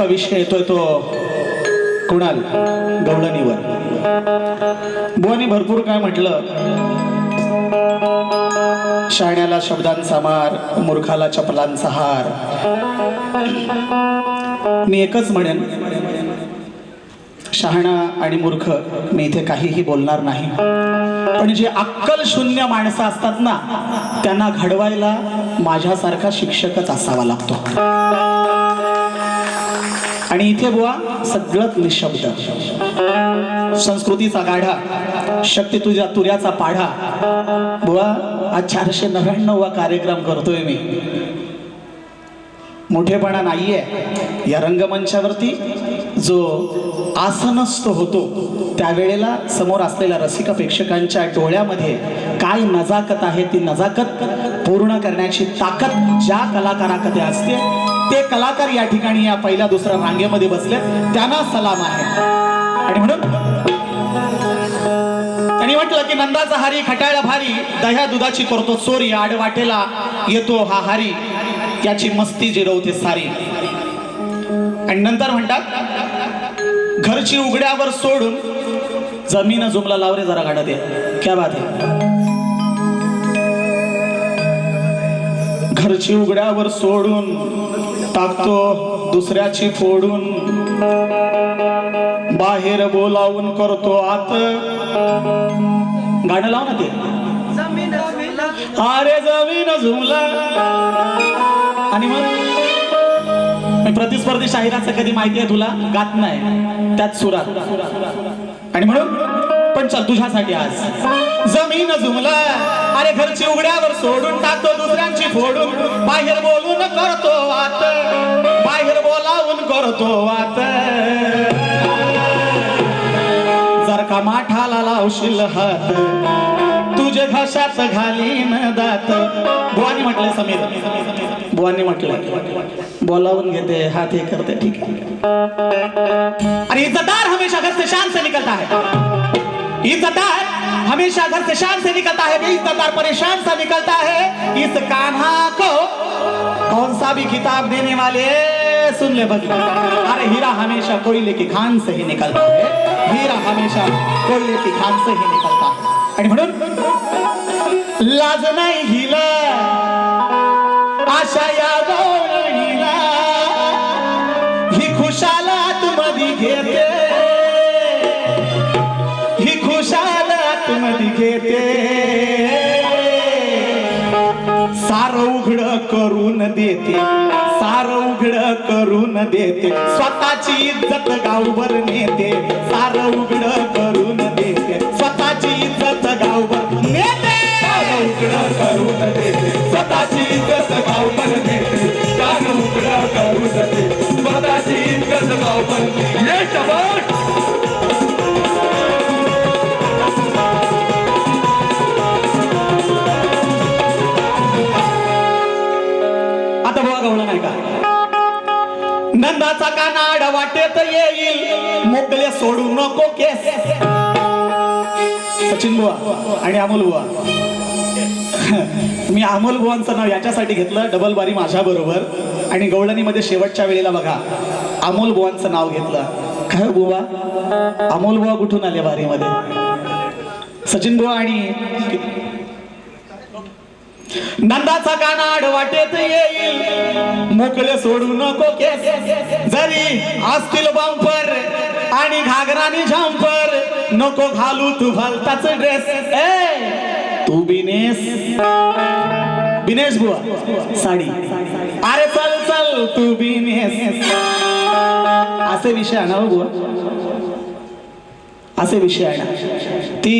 आता विषय येतोय तो कुणाल गवळणीवर. बुवानी भरपूर काय म्हटलं. शाण्याला शब्दांचा मार मूर्खाला चपलांचा हार. मी एकच म्हणेन शहाणा आणि मूर्ख मी इथे काहीही बोलणार नाही. पण जे अक्कल शून्य माणसं असतात ना त्यांना घडवायला माझ्यासारखा शिक्षकच असावा लागतो. आणि इथे बुवा सगळंच निशब्द. संस्कृतीचा गाढा शक्ती तुझ्या तुऱ्याचा पाढा. बुवा आज चारशे नव्याण्णव कार्यक्रम करतोय मी. मोठेपणा नाहीये. या रंगमंचावरती जो आसनस्थ होतो त्यावेळेला समोर असलेल्या रसिक प्रेक्षकांच्या डोळ्यामध्ये काय नजाकत आहे ती नजाकत पूर्ण करण्याची ताकद ज्या कलाकाराकडे असते ते कलाकार या ठिकाणी या पहिल्या दुसऱ्या रांगेमध्ये बसले. त्यांना सलाम आहे. आणि म्हणून त्यांनी म्हटलं की नंदाचा हारी खटाळा भारी दह्या दुधाची करतो चोरी आडवाटेला येतो हा हारी याची मस्ती जिरवते सारी. आणि नंतर म्हणतात घरची उघड्यावर सोडून जमीन जुमला लावरे जरा गाडा दे. क्या बात आहे. घरची उघड्यावर सोडून टाकतो दुसऱ्याची फोडून. बाहेर बोलावून करतो आत. गाणं लाव ना ते. अरे जमीन झुमला. आणि मग? प्रतिस्पर्धी शाहिराचं कधी माहिती आहे तुला? गात नाही. त्यात सुरात. आणि म्हणून? पण चल तुझ्यासाठी आज. जमीन जुमला. अरे घरची उघड्यावर सोडून टाकतो दुसऱ्यांची फोडून. बाहेर बोलून करतो वात. बाहेर बोलावून करतो वात. जर का माठाला लावशील हात तुझे घशात घालीन दात. बुवानी म्हटलं समीर. बुवानी म्हटलं बोलावून घेते हात हे करते ठीक आहे. अरे इज्जतदार हमेशा घर से शान से निकलता है इज्जतदार हमेशा घर से शान से निकलता है। बेइज्जतदार परेशान सा निकलता है। इस कान्हा को कौन सा भी किताब देने वाले सुन ले बस अरे हीरा हमेशा कोयले की खान से ही निकलता है। हीरा हमेशा कोयले की खान से ही निकलता है। आणि म्हणून लाज नाही हिला। आशा खुशालात घेते सार उघड करून देते. सार उघड करून देते. स्वतःची इज्जत गावभर नेते. सार उघड नंदाचा कानाड वाटेत येईल. मोकले सोडू नको केस. सचिन बुवा आणि अमोल बुवा. मी अमोल बुवांचं नाव याच्यासाठी घेतलं डबल बारी माझ्या बरोबर. आणि गवळणीमध्ये शेवटच्या वेळेला बघा अमोल बुवांचं नाव घेतलं. काय हो बुवा? अमोल बुवा कुठून आले बारीमध्ये? सचिन बुवा आणि नंदाचा कानाड वाटेत येईल. मोकळे सोडू नको केस. जरी असतील बांपर आणि घागरानी झांपर नको घालू तू भलताच ड्रेस ए तू बिनेस. बिनेश बुवा. साडी. अरे चल चल तू बिनेस. असे विषय आणा बुवा. असे विषय आणा. ती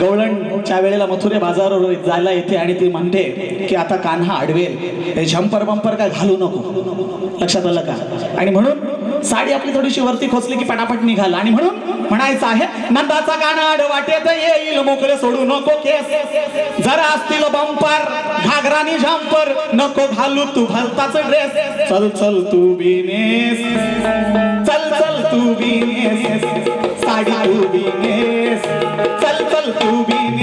गवळणच्या वेळेला मथुरे बाजारावर जायला येते आणि ती म्हणते की आता कान्हा अडवेल. हे झंपर बंपर काय घालू नको. लक्षात आलं का? आणि म्हणून साडी आपली थोडीशी वरती खोचली की पटापट निघाला. आणि म्हणून म्हणायचं आहे नंदाचा कानाड वाटेत येईल मोकळे सोडू नको केस. जरा असतील बंपर घागरानी झांपर नको घालू तू भलताच ड्रेस चल चल तू बिनेस चल चल तू बिनेस साडी तू बिनेस चल चल तू बिनेस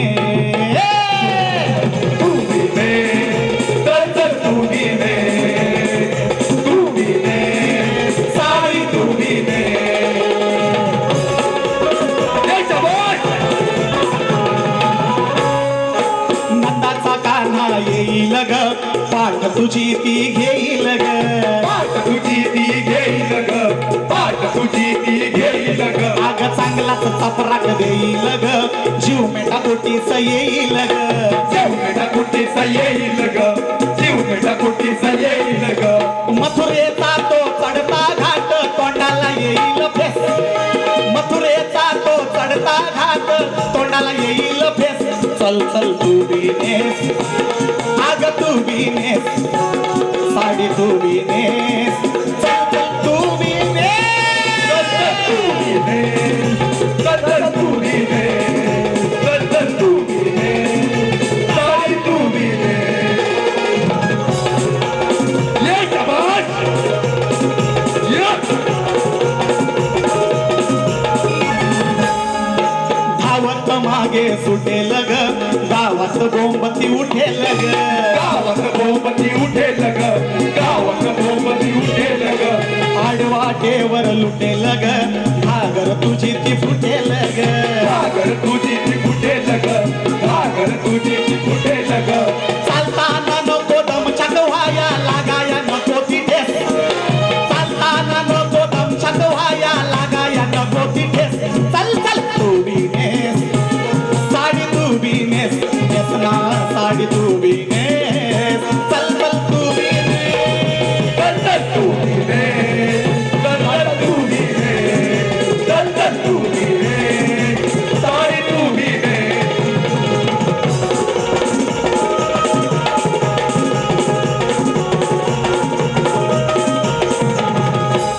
तुझी ती घेईल ग. पाठ तुझी ती घेईल ग. पाठ तुझी ती घेईल ग. आग चांगलाच चपराक देईल ग. जीव मेटा कोटीच येईल ग. जीव मेटा कुठेचा येईल ग. जीव मेटा कुठेचा येईल ग. मथुरेचा तो चढता घाट तोंडाला येईल फेस. मथुरेचा तो चढता घाट तोंडाला येईल फेस. चल चल तू बिनेस आग तू बिनेस साडी तू बिनेस चल गावात गोंबती उठेल ग गावात भोपती उठेल ग गावात भोपती उठेल ग आडवाटेवर लुटेल ग घागर तुझी ती फुटेल ग घागर तुझी ती